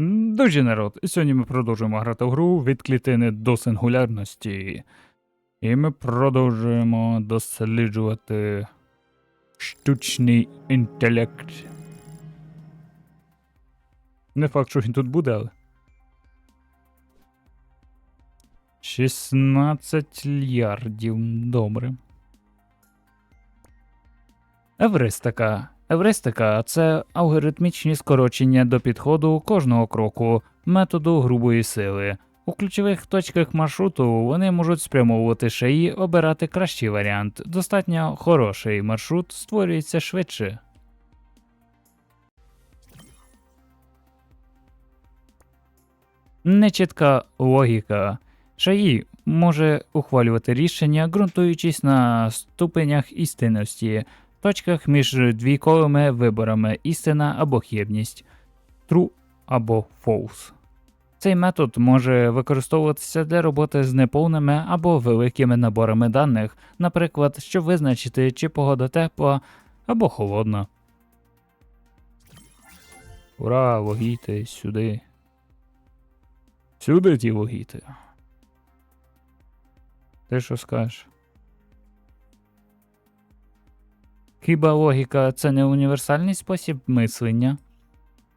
Друзі народ, сьогодні ми продовжуємо грати в гру від клітини до сингулярності. І ми продовжуємо досліджувати штучний інтелект. Не факт, що він тут буде, але. 16 лярдів. Добре. Евристика. Евристика це алгоритмічні скорочення до підходу кожного кроку методу грубої сили. У ключових точках маршруту вони можуть спрямовувати шиї, обирати кращий варіант. Достатньо хороший маршрут створюється швидше. Нечітка логіка. Шаї може ухвалювати рішення, ґрунтуючись на ступенях істинності, точках між двійковими виборами істина або хибність, true або false. Цей метод може використовуватися для роботи з неповними або великими наборами даних, наприклад, щоб визначити, чи погода тепла або холодна. Ура, логіти, сюди. Сюди ті логіти. Ти що скажеш? Хіба логіка це не універсальний спосіб мислення?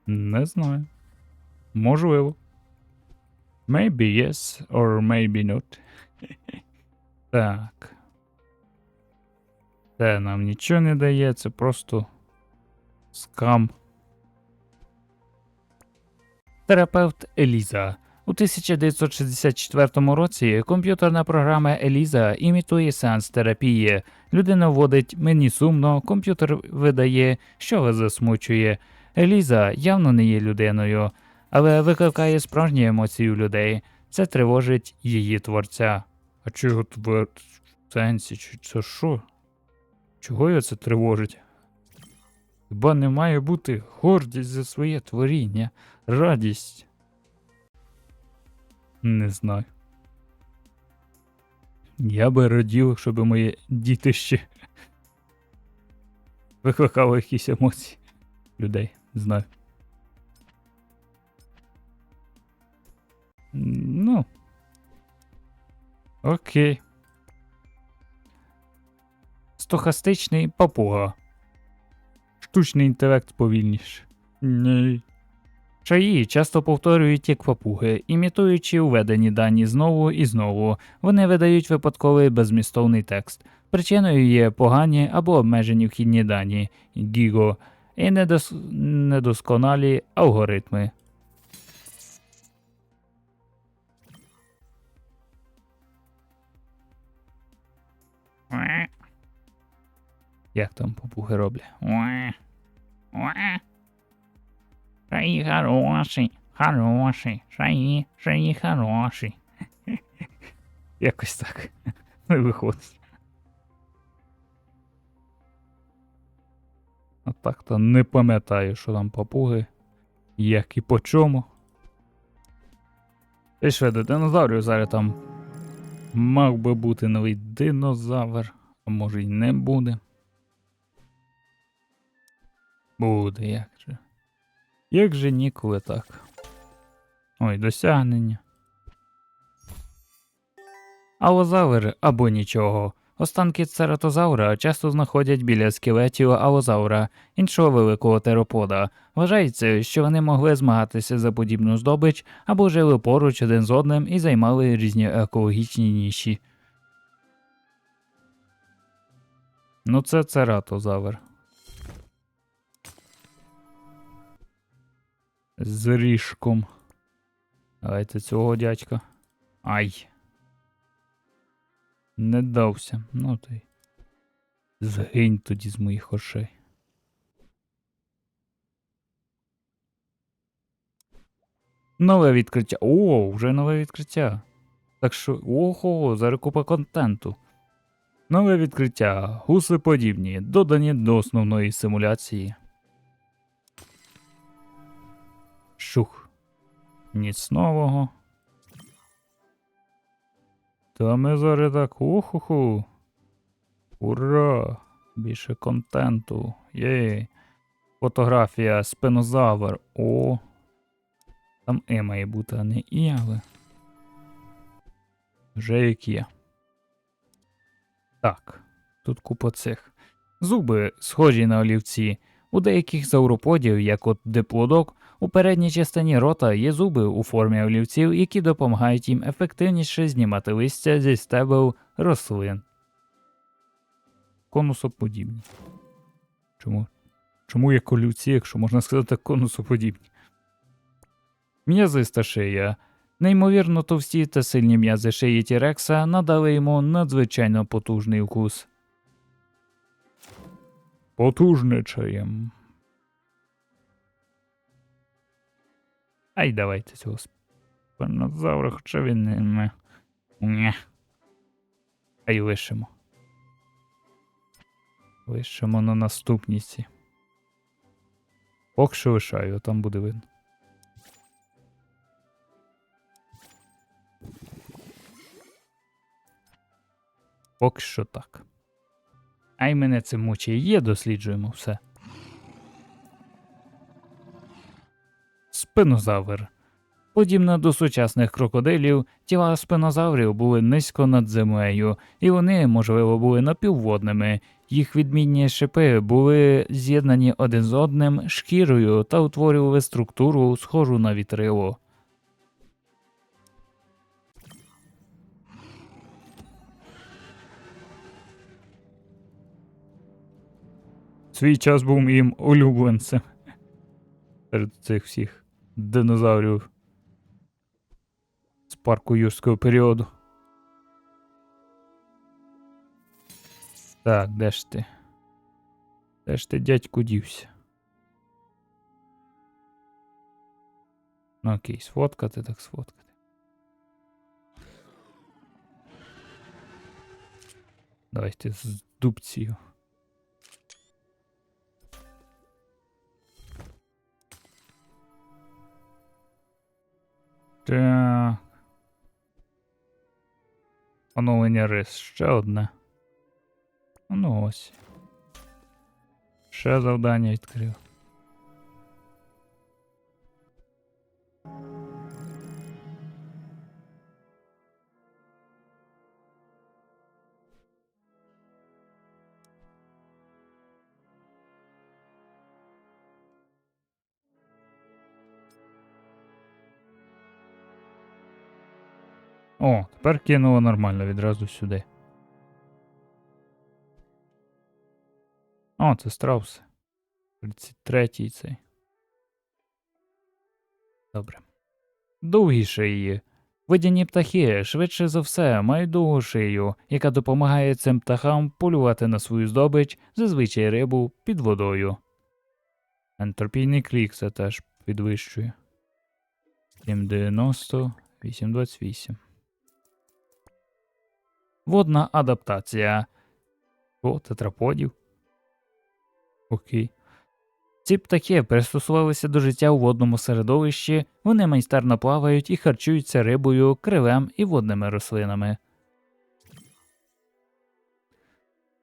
Не знаю. Можливо. Maybe yes, or maybe not. так. Це нам нічого не дає, це просто скам. Терапевт Еліза. У 1964 році комп'ютерна програма Еліза імітує сеанс терапії. Людина вводить мені сумно, комп'ютер видає, що вас засмучує. Еліза явно не є людиною, але викликає справжні емоції у людей. Це тривожить її творця. А чого твер... в сенсі? Це що? Чого його це тривожить? Хіба не має бути гордість за своє творіння, радість? Не знаю. Я би радів, щоб моє дітище викликало якісь емоції людей. Знаю. Ну. Окей. Стохастичний папуга. Штучний інтелект повільніше. Ні. Шаї часто повторюють як папуги, імітуючи уведені дані знову і знову. Вони видають випадковий безмістовний текст. Причиною є погані або обмежені вхідні дані гіго і недос... недосконалі алгоритми. Як там папуги роблять? Шаї хороший, хороший, шаї, шаї хороший. Якось так. Не виходить. А так то не пам'ятаю, що там папуги, як і по чому. Ти ж веде динозаврів зараз там мав би бути новий динозавр, а може й не буде. Буде, як же. Як же ніколи так. Ой, досягнення. Алозавр або нічого. Останки цератозавра часто знаходять біля скелетів алозавра, іншого великого теропода. Вважається, що вони могли змагатися за подібну здобич або жили поруч один з одним і займали різні екологічні ніші. Ну, це цератозавр. З ріжком. Давайте цього дядька. Ай. Не дався. Ну ти. Згинь тоді з моїх очей. Нове відкриття. О, вже нове відкриття. Так що. Ого, зараз купа контенту. Нове відкриття. Гуси подібні, додані до основної симуляції. Шух. Ніц нового. Та ми зараз так уху. Ура! Більше контенту. Єй. Фотографія спинозавр. О. Там Е має бути, а не І, але. Вже як є. Так, тут купа цих. Зуби схожі на олівці. У деяких зауроподів, як от диплодок, у передній частині рота є зуби у формі олівців, які допомагають їм ефективніше знімати листя зі стебел рослин. Конусоподібні. Чому? Чому є колюці, якщо можна сказати конусоподібні? М'язиста шия. Неймовірно товсті та сильні м'язи шиї Тірекса надали йому надзвичайно потужний укус. Потужничаєм. Ай, давайте цього спинозавра, хоча він не. Нє. Ай лишимо. Лишимо на наступніці. Поки що лишаю, а там буде видно. Поки що так. Ай мене це мучає. Є, досліджуємо все. Спинозавр. Подібно до сучасних крокодилів, тіла спинозаврів були низько над землею, і вони, можливо, були напівводними. Їх відмінні шипи були з'єднані один з одним шкірою та утворювали структуру, схожу на вітрило. Свій час був моїм улюбленцем. Серед цих всіх динозаврів з парку юрського періоду. Так, де ж ти? Де ж ти, дядьку, дівся? Ну окей, сфоткати, так сфоткати. Давайте з дубцію. Так. Оновлення рис. Ще одне. Ну ось. Ще завдання відкрив. О, тепер кинуло нормально відразу сюди. О, це страус. 33-й цей. Добре. Довгі шиї. Водяні птахи, швидше за все, мають довгу шию, яка допомагає цим птахам полювати на свою здобич, зазвичай рибу під водою. Ентропійний клік це теж підвищує. 790, 828. Водна адаптація. О, тетраподів. Окей. Ці птахи пристосувалися до життя у водному середовищі, вони майстерно плавають і харчуються рибою, кривем і водними рослинами.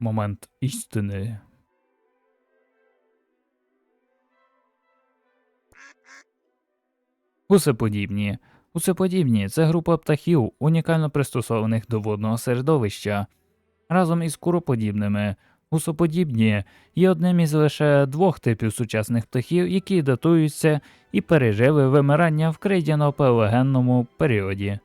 Момент істини. Усеподібні. Усеподібні це група птахів, унікально пристосованих до водного середовища. Разом із куроподібними. Гусоподібні є одним із лише двох типів сучасних птахів, які датуються і пережили вимирання в крейдяно-палеогенному періоді.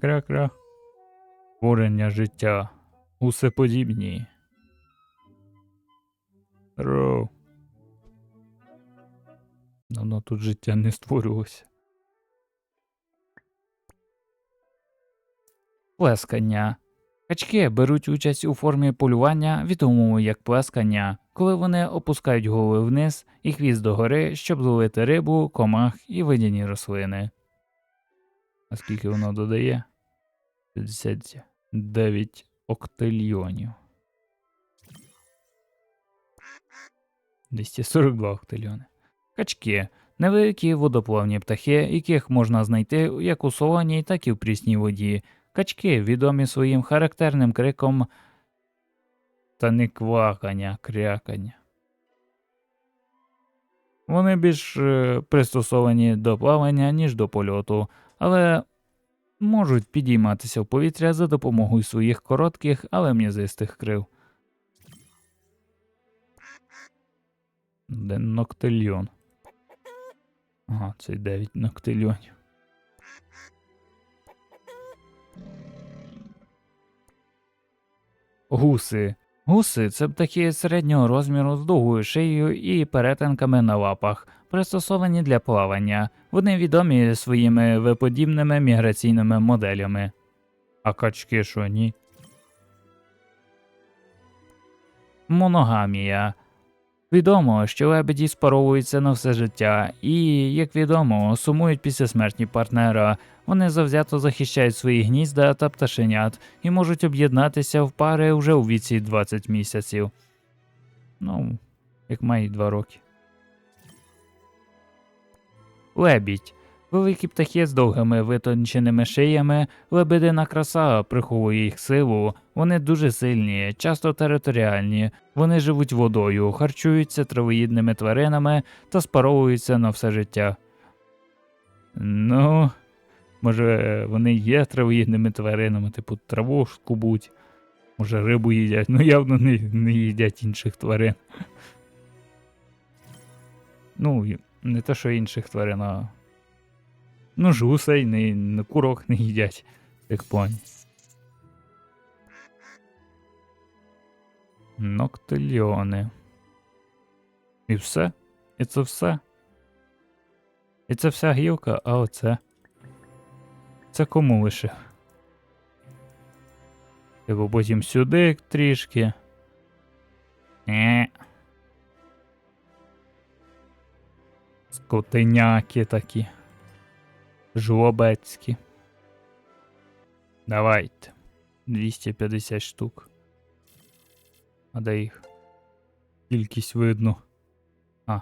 Кря-кря. Творення життя. Усеподібні. Роу. Давно тут життя не створювалося. Плескання. Качки беруть участь у формі полювання, відомому як плескання, коли вони опускають голови вниз і хвіст догори, щоб зловити рибу, комах і водяні рослини. А скільки воно додає? 59 октильйонів. 242 октильйони. Качки невеликі водоплавні птахи, яких можна знайти як у солоній, так і в прісній воді. Качки відомі своїм характерним криком та не квакання, крякання. Вони більш е, пристосовані до плавання, ніж до польоту, але можуть підійматися в повітря за допомогою своїх коротких, але м'язистих крил. Де ноктильйон? Ага, це 9 ноктильйонів. Гуси. Гуси це птахи середнього розміру з довгою шиєю і перетинками на лапах, пристосовані для плавання. Вони відомі своїми виподібними міграційними моделями. А качки що ні? Моногамія. Відомо, що лебеді спаровуються на все життя, і, як відомо, сумують після смерті партнера. Вони завзято захищають свої гнізда та пташенят і можуть об'єднатися в пари вже у віці 20 місяців. Ну, як має 2 роки. Лебідь. Великі птахи з довгими витонченими шиями, лебедина краса приховує їх силу. Вони дуже сильні, часто територіальні. Вони живуть водою, харчуються травоїдними тваринами та спаровуються на все життя. Ну, може, вони є травоїдними тваринами, типу траву скубуть, може, рибу їдять, ну явно не, не їдять інших тварин. Ну, не те, що інших тварин, а. Ну, ж гусей, не, не курок не їдять, як поні. Ноктильйони. І все? І це все? І це вся гілка, а оце. Це кому лише? Типу потім сюди трішки. Е. Скотиняки такі. Жлобецькі. Давайте. 250 штук. А де їх? Кількість видно. А.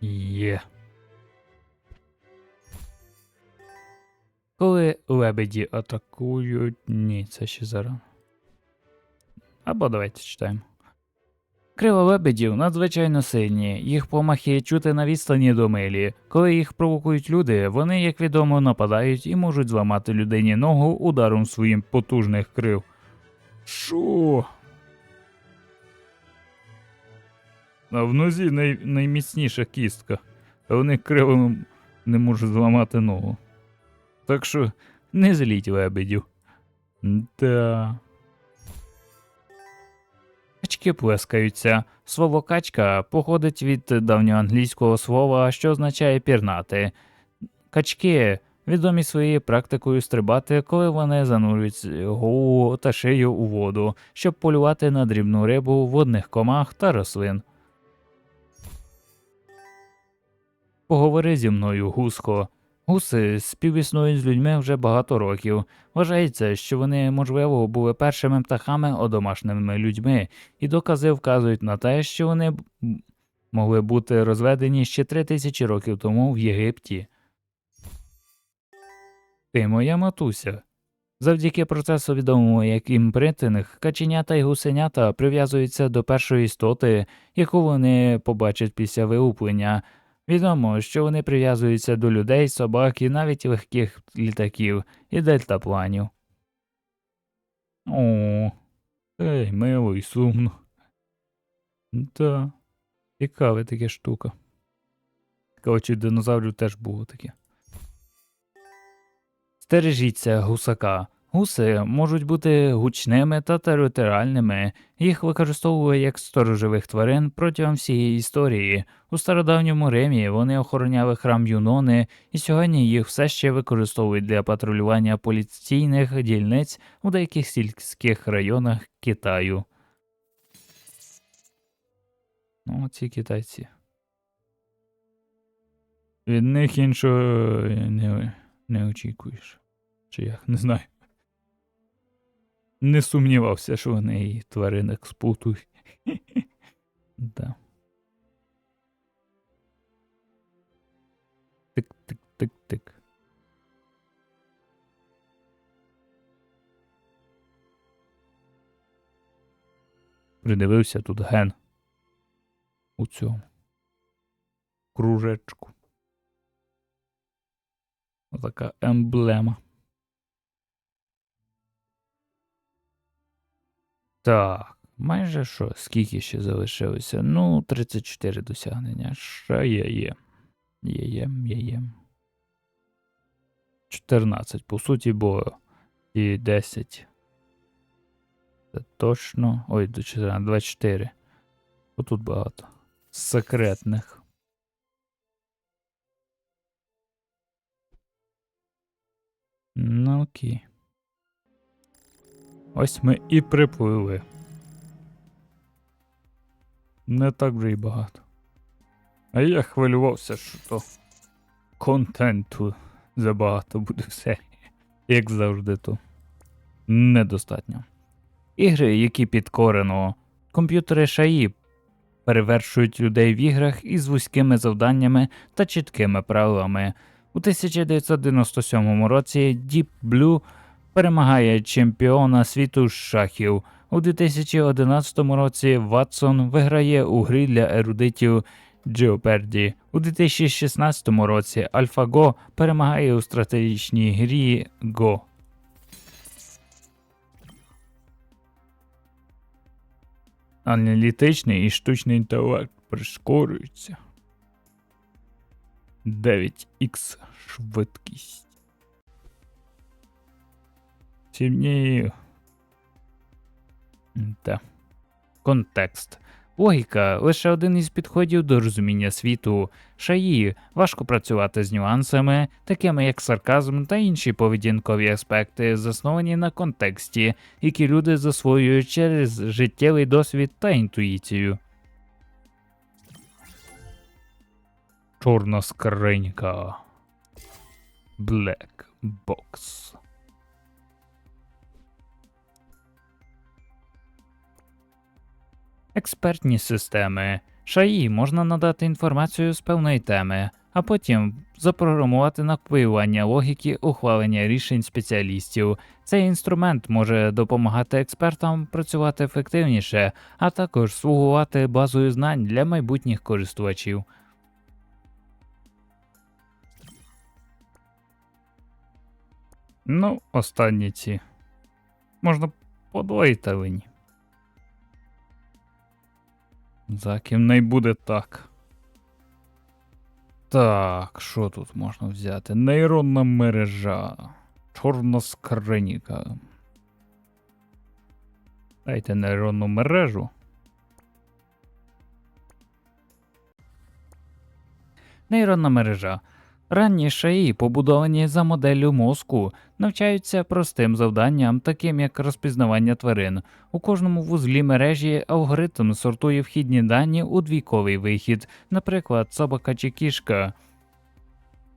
Є. Коли лебеді атакують. Ні, це ще зарано. Або давайте читаємо. Крила лебедів надзвичайно сильні, їх помахи чути на відстані до милі. Коли їх провокують люди, вони, як відомо, нападають і можуть зламати людині ногу ударом своїм потужних крил. Шо? А в нозі най... найміцніша кістка, вони кривими не можуть зламати ногу. Так що не зліть лебедів. Да. Качки плескаються. Слово качка походить від давньоанглійського слова, що означає пірнати. Качки відомі своєю практикою стрибати, коли вони занурюють голову та шию у воду, щоб полювати на дрібну рибу, водних комах та рослин. Поговори зі мною, гуско. Гуси співіснують з людьми вже багато років. Вважається, що вони, можливо, були першими птахами одомашненими людьми, і докази вказують на те, що вони могли бути розведені ще три тисячі років тому в Єгипті. Ти моя матуся. Завдяки процесу відомому як імпринтинг, каченята і гусенята прив'язуються до першої істоти, яку вони побачать після вилуплення. Відомо, що вони прив'язуються до людей, собак і навіть легких літаків і дельтапланів. О, ей, мило і сумно. Да, цікаве таке штука. Чи динозаврів теж було таке. Стережіться гусака. Гуси можуть бути гучними та територіальними. Їх використовували як сторожових тварин протягом всієї історії. У стародавньому Римі вони охороняли храм Юнони, і сьогодні їх все ще використовують для патрулювання поліційних дільниць у деяких сільських районах Китаю. Ну, ці китайці. Від них іншого не, не очікуєш. Чи як, не знаю. Не сумнівався, що вони і тваринок спутують. да. Тик, тик, Тик-тик. Придивився тут ген. У цьому. Кружечку. Отака емблема. Так, майже що? Скільки ще залишилося? Ну, 34 досягнення. Ще є є. Є є, є є. 14, по суті, бо і 10. Це точно. Ой, до 14, 24. Отут багато. Секретних. Ну окей. Ось ми і приплили. Не так вже й багато. А я хвилювався, що то контенту забагато буде в. Як завжди, то недостатньо. Ігри, які підкорено, комп'ютери шаї перевершують людей в іграх із вузькими завданнями та чіткими правилами. У 1997 році Deep Blue перемагає чемпіона світу з шахів. У 2011 році Ватсон виграє у грі для ерудитів Jeopardy. У 2016 році AlphaGo перемагає у стратегічній грі Go. Аналітичний і штучний інтелект прискорюються. 9х швидкість. Сильніє. Та. Контекст. Логіка лише один із підходів до розуміння світу. Шаї важко працювати з нюансами, такими як сарказм та інші поведінкові аспекти, засновані на контексті, які люди засвоюють через життєвий досвід та інтуїцію. Чорна скринька. Black Box. Експертні системи. Шаї можна надати інформацію з певної теми, а потім запрограмувати на копіювання логіки ухвалення рішень спеціалістів. Цей інструмент може допомагати експертам працювати ефективніше, а також слугувати базою знань для майбутніх користувачів. Ну, останні ці. Можна подвоїти линь. За ким не буде так. Так, що тут можна взяти? Нейронна мережа. Чорна скриніка. Дайте нейронну мережу. Нейронна мережа. Ранні шаї, побудовані за моделлю мозку, навчаються простим завданням, таким як розпізнавання тварин. У кожному вузлі мережі алгоритм сортує вхідні дані у двійковий вихід, наприклад, собака чи кішка.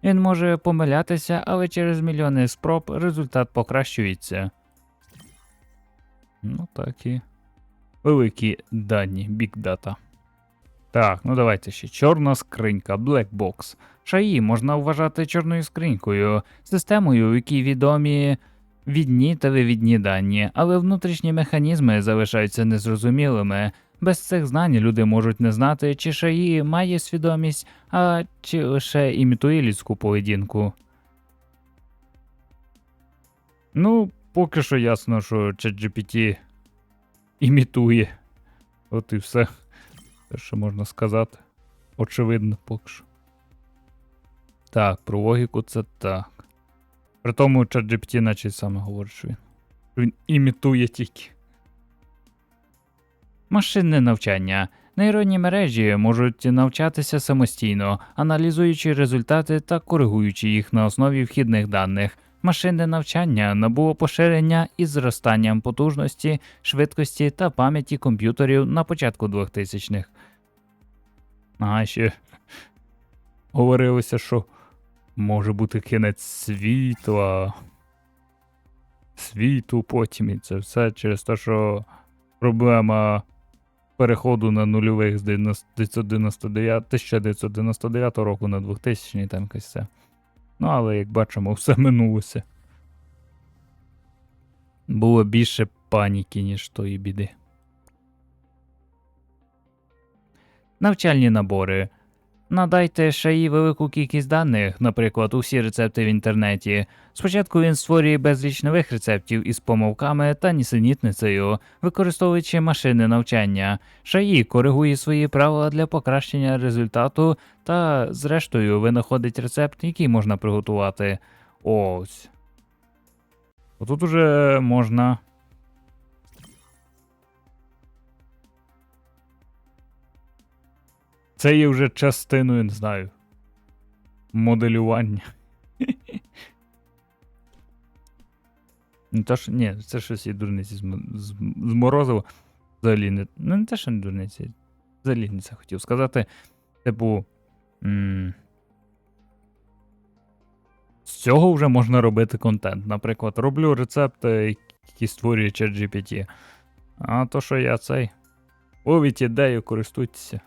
Він може помилятися, але через мільйони спроб результат покращується. Ну так і. Великі дані, Data. Так, ну давайте ще. Чорна скринька, Black Box. Шаї можна вважати чорною скринькою, системою, в якій відомі відні та вивідні дані, але внутрішні механізми залишаються незрозумілими. Без цих знань люди можуть не знати, чи шаї має свідомість, а чи лише імітує людську поведінку. Ну, поки що ясно, що ChatGPT імітує. От і все. Те, що можна сказати. Очевидно, поки що. Так, про логіку це так. При тому ChatGPT наче саме говорить, що він. Він імітує тільки. Машинне навчання. Нейронні мережі можуть навчатися самостійно, аналізуючи результати та коригуючи їх на основі вхідних даних. Машинне навчання набуло поширення із зростанням потужності, швидкості та пам'яті комп'ютерів на початку 2000-х. А ще говорилося, що може бути кінець світла. Світу потім і це все через те, що проблема переходу на нульових з 1999 1999 року на 2000 там якось все. Ну, але як бачимо, все минулося. Було більше паніки, ніж тої біди. Навчальні набори. Надайте шаї велику кількість даних, наприклад, усі рецепти в інтернеті. Спочатку він створює безліч нових рецептів із помилками та нісенітницею, використовуючи машини навчання. Шаї коригує свої правила для покращення результату та, зрештою, винаходить рецепт, який можна приготувати. Ось. Отут уже можна. Це є вже частиною, не знаю. Моделювання. Не то, що, ні, це щось і дурниці з, з, з морозиво. Взагалі не. Ну, не те, що не дурниці. Взагалі не це хотів сказати. Типу. М- з цього вже можна робити контент. Наприклад, роблю рецепти, які створює ChatGPT. А то, що я цей. Ловіть ідею, користуйтеся.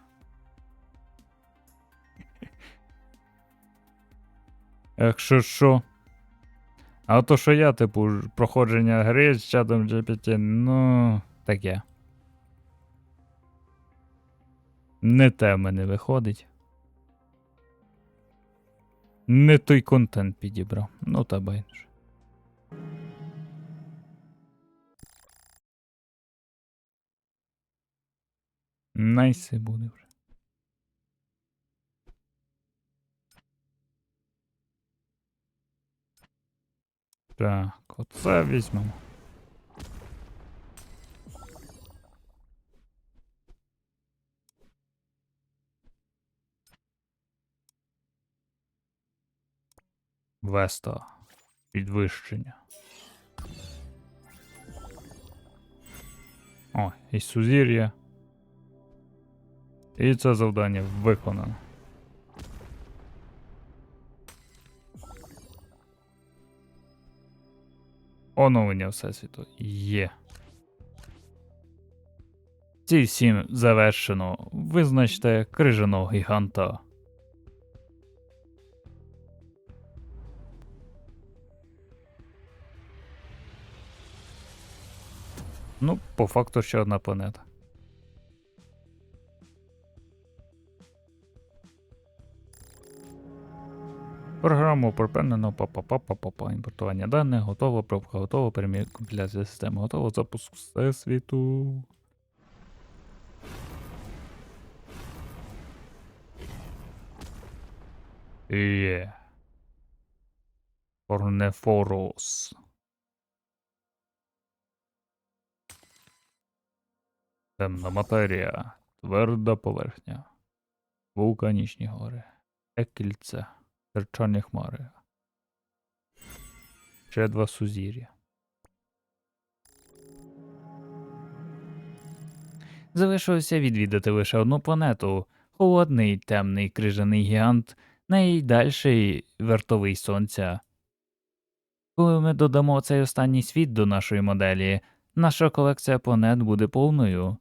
Якщо що. А то, що я, типу, проходження гри з чатом GPT, ну, таке. Не те в мене виходить. Не той контент підібрав. Ну та байдуже. Найси буде вже. Так, оце візьмемо. Веста. Підвищення. О, і сузір'я. І це завдання виконано. Оновлення Всесвіту є. Ці сім завершено. Визначте крижаного гіганта. Ну, по факту ще одна планета. Програму припинено, па-па-па-па-па, імпортування даних, готово, пробка готова, перемір компіляція системи готова, запуск всесвіту. Є. Орнефорос. Темна матерія, тверда поверхня, вулканічні гори, екільце, серчані хмари. Ще два сузір'я. Залишилося відвідати лише одну планету холодний темний крижаний гігант, найдальший вертовий сонця. Коли ми додамо цей останній світ до нашої моделі, наша колекція планет буде повною.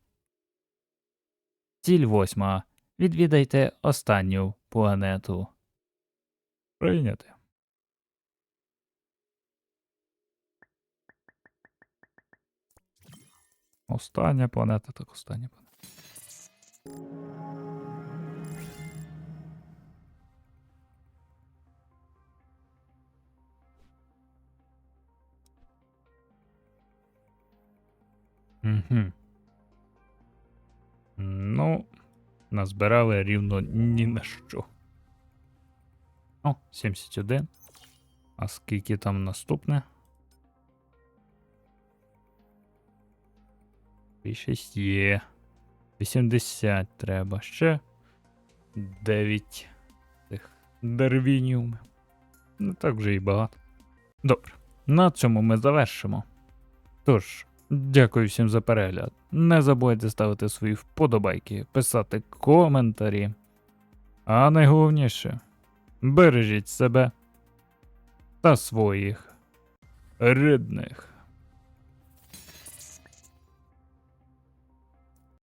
Ціль восьма. Відвідайте останню планету. Прийняти. Остання планета, так остання планета. Угу. Ну, назбирали рівно ні на що. О, 71. А скільки там наступне? 6 є. 80 треба ще. 9 цих дервініумів. Не так вже і багато. Добре. На цьому ми завершимо. Тож, дякую всім за перегляд. Не забудьте ставити свої вподобайки, писати коментарі. А найголовніше, бережіть себе та своїх рідних.